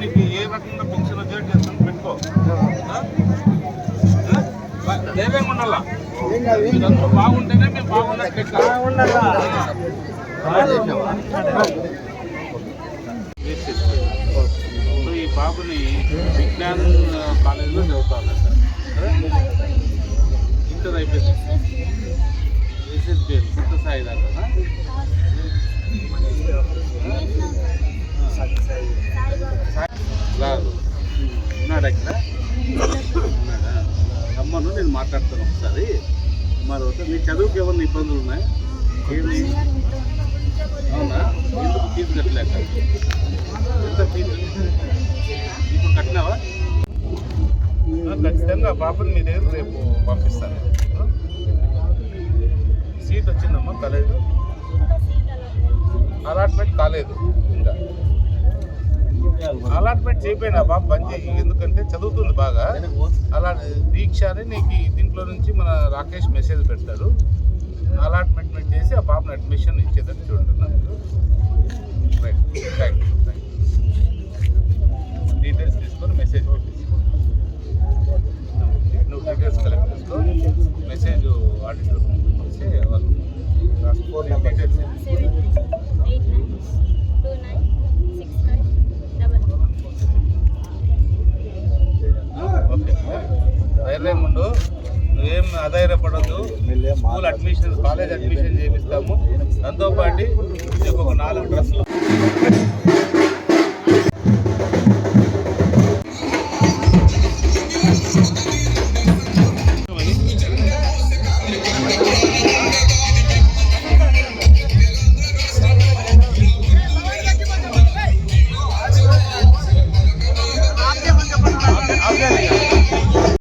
నీకు ఏ రకంగా పెన్షన్ వచ్చేట్టు చేస్తాను పెట్టుకో. దైవం ఉండాలా? మీరందరూ బాగుంటేనే మేము బాగున్నట్టు ఈ బాబుని విజ్ఞాన్ కాలేజీలో చదువుతాను మాట్లాడతాను ఒకసారి. మరి ఒకసారి నీ చదువుకి ఏమన్నా ఇబ్బందులు ఉన్నాయి? ఏమి? అవునా? ఎందుకు ఫీజు కట్టలేక? ఎంత ఫీజు? ఇప్పుడు కట్టినావా? ఖచ్చితంగా పాపని మీ దగ్గర రేపు పంపిస్తాను? సీట్ వచ్చిందమ్మా కాలేజ్ అలాట్మెంట్ కాలేదు ఇంకా. అలాట్మెంట్ చేయపోయినా బాబు బంద్ చేయి. ఎందుకంటే చదువుతుంది బాగా. అలా దీక్ష అని నీకు ఈ దీంట్లో నుంచి మన రాకేష్ మెసేజ్ పెడతాడు. అలాట్మెంట్ చేసి ఆ పాపను అడ్మిషన్ ఇచ్చేదని చూడండి right thank you thank you details తీసుకొని మెసేజ్ పెట్టేసి నువ్వు డీటెయిల్స్ కలెక్ట్ చేసుకో. మెసేజ్ ఆడిటర్ పంపిస్తే వాళ్ళు. డీటెయిల్స్ నువ్వేం అధైర్యపడద్దు. స్కూల్ అడ్మిషన్ కాలేజ్ అడ్మిషన్ చేపిస్తాము. దాంతోపాటు నీకు ఒక నాలుగు డ్రెస్సులు